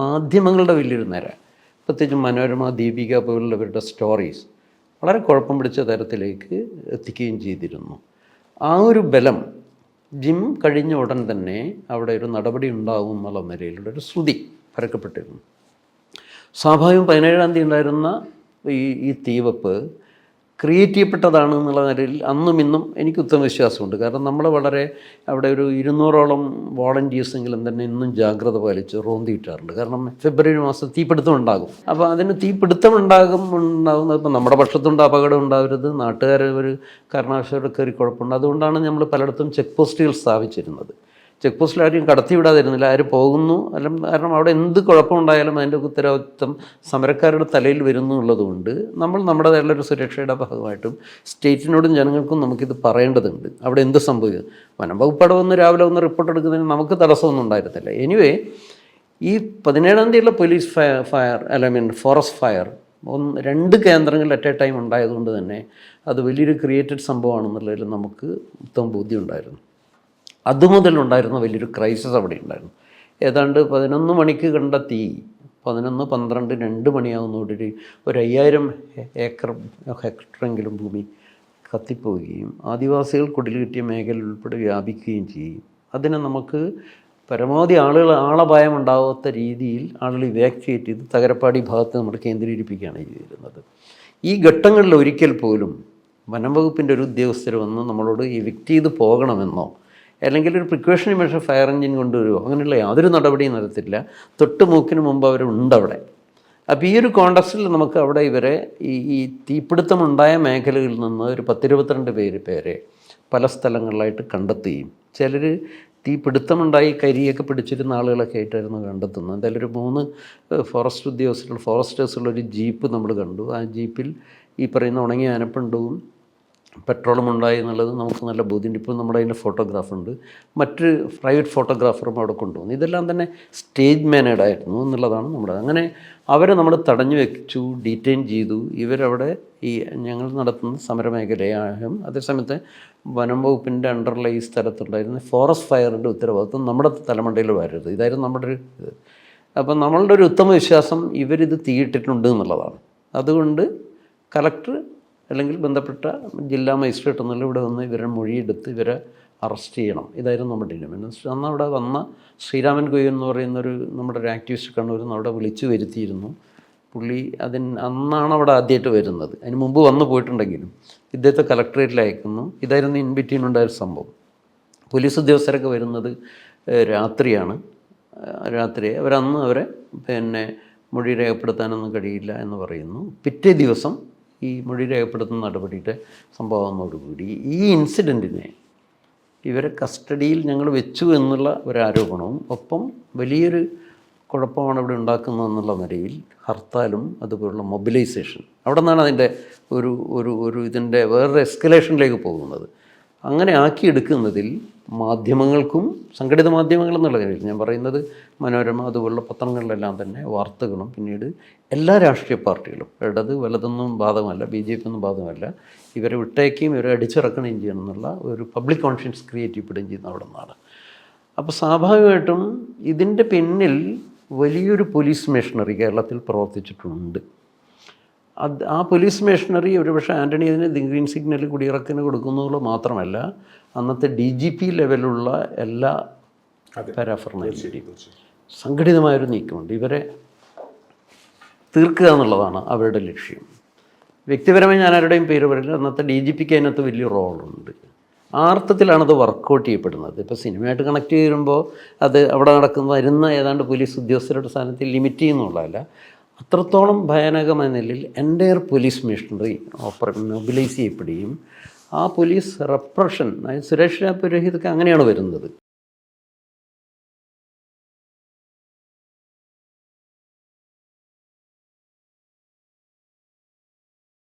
മാധ്യമങ്ങളുടെ വലിയൊരു നിര. പ്രത്യേകിച്ച് മനോരമ ദീപിക പോലുള്ളവരുടെ സ്റ്റോറീസ് വളരെ കുഴപ്പം പിടിച്ച തരത്തിലേക്ക് എത്തിക്കുകയും ചെയ്തിരുന്നു. ആ ഒരു ബലം ജിം കഴിഞ്ഞ ഉടൻ തന്നെ അവിടെ ഒരു നടപടി ഉണ്ടാകും എന്നുള്ള നിലയിലുള്ള ഒരു ശ്രുതി പരക്കപ്പെട്ടിരുന്നു. സ്വാഭാവികം പതിനേഴാം തീയതി ഉണ്ടായിരുന്ന ഈ ഈ തീവപ്പ് ക്രിയേറ്റ് ചെയ്യപ്പെട്ടതാണ് എന്നുള്ള നിലയിൽ അന്നും ഇന്നും എനിക്ക് ഉത്തമ വിശ്വാസമുണ്ട്. കാരണം നമ്മൾ വളരെ അവിടെ ഒരു ഇരുന്നൂറോളം വോളണ്ടിയേഴ്സെങ്കിലും തന്നെ ഇന്നും ജാഗ്രത പാലിച്ച് റോന്തി കാരണം ഫെബ്രുവരി മാസം തീപിടുത്തം ഉണ്ടാകും അപ്പോൾ അതിന് തീപിടുത്തം ഉണ്ടാകും ഉണ്ടാകുന്നത് ഇപ്പം നമ്മുടെ പക്ഷത്തുണ്ട് അപകടം ഉണ്ടാവരുത് നാട്ടുകാർ ഒരു കാരണവശാലും കയറി കുഴപ്പമുണ്ട്. അതുകൊണ്ടാണ് നമ്മൾ പലയിടത്തും ചെക്ക് പോസ്റ്റുകൾ സ്ഥാപിച്ചിരുന്നത്. ചെക്ക് പോസ്റ്റിൽ ആരെയും കടത്തിവിടാതിരുന്നില്ല. ആര് പോകുന്നു? അല്ല കാരണം അവിടെ എന്ത് കുഴപ്പമുണ്ടായാലും അതിന്റെ ഉത്തരവാദിത്വം സമരക്കാരുടെ തലയിൽ വരുന്നു എന്നുള്ളതുകൊണ്ട് നമ്മൾ നമ്മുടേതായുള്ള ഒരു സുരക്ഷയുടെ ഭാഗമായിട്ടും സ്റ്റേറ്റിനോടും ജനങ്ങൾക്കും നമുക്കിത് പറയേണ്ടതുണ്ട്. അവിടെ എന്ത് സംഭവിക്കും? വനം വകുപ്പടെ വന്ന് രാവിലെ ഒന്ന് റിപ്പോർട്ട് എടുക്കുന്നതിന് നമുക്ക് തടസ്സമൊന്നും ഉണ്ടായിരുന്നില്ല. എനിവേ ഈ പതിനേഴാം തീയതിയുള്ള പോലീസ് ഫയർ ഫയർ അല്ല മീൻ ഫോറസ്റ്റ് ഫയർ ഒന്ന് രണ്ട് കേന്ദ്രങ്ങളിൽ അറ്റ് എ ടൈം ഉണ്ടായതുകൊണ്ട് തന്നെ അത് വലിയൊരു ക്രിയേറ്റഡ് സംഭവമാണെന്നുള്ളതിൽ നമുക്ക് ഉത്തമ ബോധ്യം ഉണ്ടായിരുന്നു. അതുമുതലുണ്ടായിരുന്ന വലിയൊരു ക്രൈസിസ് അവിടെ ഉണ്ടായിരുന്നു. ഏതാണ്ട് പതിനൊന്ന് മണിക്ക് കണ്ട തീ പതിനൊന്ന് പന്ത്രണ്ട് രണ്ട് മണിയാവുന്നതോടെ ഒരു അയ്യായിരം ഏക്കർ ഹെക്ടറെങ്കിലും ഭൂമി കത്തിപ്പോവുകയും ആദിവാസികൾ കുടിൽ കിട്ടിയ മേഖല ഉൾപ്പെടെ വ്യാപിക്കുകയും ചെയ്യും. അതിനെ നമുക്ക് പരമാവധി ആളുകൾ ആളപായം ഉണ്ടാവാത്ത രീതിയിൽ ആളുകൾ ഇവാക്യുവേറ്റ് ചെയ്ത് തകരപ്പാടി ഭാഗത്ത് നമ്മൾ കേന്ദ്രീകരിപ്പിക്കുകയാണ് ചെയ്തിരുന്നത് ഈ ഘട്ടങ്ങളിൽ ഒരിക്കൽ പോലും വനം വകുപ്പിന്റെ ഒരു ഉദ്യോഗസ്ഥർ വന്ന് നമ്മളോട് എവിക്റ്റ് ചെയ്ത് പോകണമെന്നോ അല്ലെങ്കിൽ ഒരു പ്രിക്കോഷണറി മെഷർ ഫയർ എഞ്ചിൻ കൊണ്ടുവരുമോ അങ്ങനെയുള്ള യാതൊരു നടപടിയും നടത്തില്ല തൊട്ട് മൂക്കിന് മുമ്പ് അവരുണ്ടവിടെ. അപ്പോൾ ഈ ഒരു കോണ്ടസ്റ്റിൽ നമുക്ക് അവിടെ ഇവരെ ഈ ഈ തീപിടുത്തമുണ്ടായ മേഖലകളിൽ നിന്ന് ഒരു പത്തിരുപത്തിരണ്ട് പേര് പേരെ പല സ്ഥലങ്ങളിലായിട്ട് കണ്ടെത്തുകയും ചിലർ തീപിടുത്തമുണ്ടായി കരിയൊക്കെ പിടിച്ചിരുന്ന ആളുകളൊക്കെ ആയിട്ടായിരുന്നു കണ്ടെത്തുന്നത്. എന്തായാലും ഒരു മൂന്ന് ഫോറസ്റ്റ് ഉദ്യോഗസ്ഥരുള്ള ഫോറസ്റ്റേഴ്സുള്ള ഒരു ജീപ്പ് നമ്മൾ കണ്ടു. ആ ജീപ്പിൽ ഈ പറയുന്ന ഉണങ്ങിയ ആനപ്പണ്ടവും പെട്രോളും ഉണ്ടായി എന്നുള്ളത് നമുക്ക് നല്ല ബോധ്യമുണ്ട്. ഇപ്പോൾ നമ്മുടെ അതിന്റെ ഫോട്ടോഗ്രാഫ് ഉണ്ട് മറ്റ് പ്രൈവറ്റ് ഫോട്ടോഗ്രാഫറും അവിടെ കൊണ്ടുവന്നു. ഇതെല്ലാം തന്നെ സ്റ്റേജ് മാനേഡ് ആയിരുന്നു എന്നുള്ളതാണ് നമ്മുടെ അങ്ങനെ അവരെ നമ്മൾ തടഞ്ഞു വെച്ചു ഡീറ്റെയിൻ ചെയ്തു. ഇവരവിടെ ഈ ഞങ്ങൾ നടത്തുന്ന സമരമേഖലയായും അതേസമയത്ത് വനം വകുപ്പിന്റെ അണ്ടറിലെ ഈ സ്ഥലത്തുണ്ടായിരുന്ന ഫോറസ്റ്റ് ഫയറിന്റെ ഉത്തരവാദിത്വം നമ്മുടെ തലമണ്ടയിൽ വരരുത്. ഇതായിരുന്നു നമ്മുടെ ഒരു ഇത്. അപ്പം നമ്മളുടെ ഒരു ഉത്തമ വിശ്വാസം ഇവരിത് തീയിട്ടിട്ടുണ്ട് എന്നുള്ളതാണ്. അതുകൊണ്ട് കലക്ടർ അല്ലെങ്കിൽ ബന്ധപ്പെട്ട ജില്ലാ മജിസ്ട്രേറ്റ് എന്നുള്ള ഇവിടെ വന്ന് ഇവരെ മൊഴിയെടുത്ത് ഇവരെ അറസ്റ്റ് ചെയ്യണം. ഇതായിരുന്നു നമ്മുടെ ഡിമാൻഡ്. അന്ന് അവിടെ വന്ന ശ്രീരാമൻ ഗോയൻ എന്ന് പറയുന്നൊരു നമ്മുടെ ഒരു ആക്ടിവിസ്റ്റ് കണ്ണൂരിൽ അവിടെ വിളിച്ചു വരുത്തിയിരുന്നു. പുള്ളി അതിന് അന്നാണ് അവിടെ ആദ്യമായിട്ട് വരുന്നത്. അതിന് മുമ്പ് വന്നു പോയിട്ടുണ്ടെങ്കിലും ഇദ്ദേഹത്തെ കലക്ടറേറ്റിൽ അയക്കുന്നു. ഇതായിരുന്നു ഇൻബിറ്റീൻ ഉണ്ടായ ഒരു സംഭവം. പോലീസ് ഉദ്യോഗസ്ഥരൊക്കെ വരുന്നത് രാത്രിയാണ്. രാത്രി അവരന്ന് അവരെ പിന്നെ മൊഴി രേഖപ്പെടുത്താനൊന്നും കഴിയില്ല എന്ന് പറയുന്നു. പിറ്റേ ദിവസം ഈ മൊഴി രേഖപ്പെടുത്തുന്ന നടപടിയുടെ സംഭവത്തോടുകൂടി ഈ ഇൻസിഡന്റിനെ ഇവരെ കസ്റ്റഡിയിൽ ഞങ്ങൾ വെച്ചു എന്നുള്ള ഒരു ആരോപണവും ഒപ്പം വലിയൊരു കുഴപ്പമാണ് ഇവിടെ ഉണ്ടാക്കുന്നതെന്നുള്ള നിലയിൽ ഹർത്താലും അതുപോലുള്ള മൊബിലൈസേഷൻ അവിടെ നിന്നാണ് അതിന്റെ ഒരു ഒരു ഒരു ഇതിന്റെ വേറൊരു എസ്കലേഷനിലേക്ക് പോകുന്നത്. അങ്ങനെ ആക്കിയെടുക്കുന്നതിൽ മാധ്യമങ്ങൾക്കും സംഘടിത മാധ്യമങ്ങൾ എന്നുള്ള നിലയിൽ ഞാൻ പറയുന്നത് മനോരമ അതുപോലുള്ള പത്രങ്ങളിലെല്ലാം തന്നെ വാർത്തകളും പിന്നീട് എല്ലാ രാഷ്ട്രീയ പാർട്ടികളും ഇടത് വലതൊന്നും ബാധകമല്ല ബി ജെ പി ഒന്നും ബാധകമല്ല ഇവരെ വിട്ടേക്കുകയും ഇവരെ അടിച്ചിറക്കുകയും ചെയ്യണം എന്നുള്ള ഒരു പബ്ലിക് കോൺഷ്യൻസ് ക്രിയേറ്റ് ചെയ്യപ്പെടുകയും ചെയ്യുന്ന അവിടെ നിന്നാണ്. അപ്പോൾ സ്വാഭാവികമായിട്ടും ഇതിന്റെ പിന്നിൽ വലിയൊരു പോലീസ് മെഷീനറി കേരളത്തിൽ പ്രവർത്തിച്ചിട്ടുണ്ട്. അത് ആ പോലീസ് മെഷീനറി ഒരുപക്ഷെ ആന്റണി അതിന് ദി ഗ്രീൻ സിഗ്നൽ കുടിയിറക്കിന് കൊടുക്കുന്നത് മാത്രമല്ല അന്നത്തെ ഡി ജി പി ലെവലുള്ള എല്ലാ പാരാഫർണേയും സംഘടിതമായൊരു നീക്കമുണ്ട്. ഇവരെ തീർക്കുക എന്നുള്ളതാണ് അവരുടെ ലക്ഷ്യം. വ്യക്തിപരമായി ഞാൻ ആരുടെയും പേര് പറയില്ല. അന്നത്തെ ഡി ജി പിക്ക് അതിനകത്ത് വലിയ റോളുണ്ട്. ആ അർത്ഥത്തിലാണത് വർക്കൗട്ട് ചെയ്യപ്പെടുന്നത്. ഇപ്പോൾ സിനിമയായിട്ട് കണക്ട് ചെയ്യുമ്പോൾ അത് അവിടെ നടക്കുന്ന വരുന്ന ഏതാണ്ട് പോലീസ് ഉദ്യോഗസ്ഥരുടെ സ്ഥാനത്ത് ലിമിറ്റ് ചെയ്യുന്നുള്ളതല്ല. അത്രത്തോളം ഭയാനകമായ നിലയിൽ എന്റയർ പോലീസ് മിഷണറി ഓപ്പറ മൊബിലൈസ് ചെയ്യപ്പെടുകയും ആ പോലീസ് റെപ്രഷൻ സുരക്ഷാ പുരോഹിതൊക്കെ അങ്ങനെയാണ് വരുന്നത്.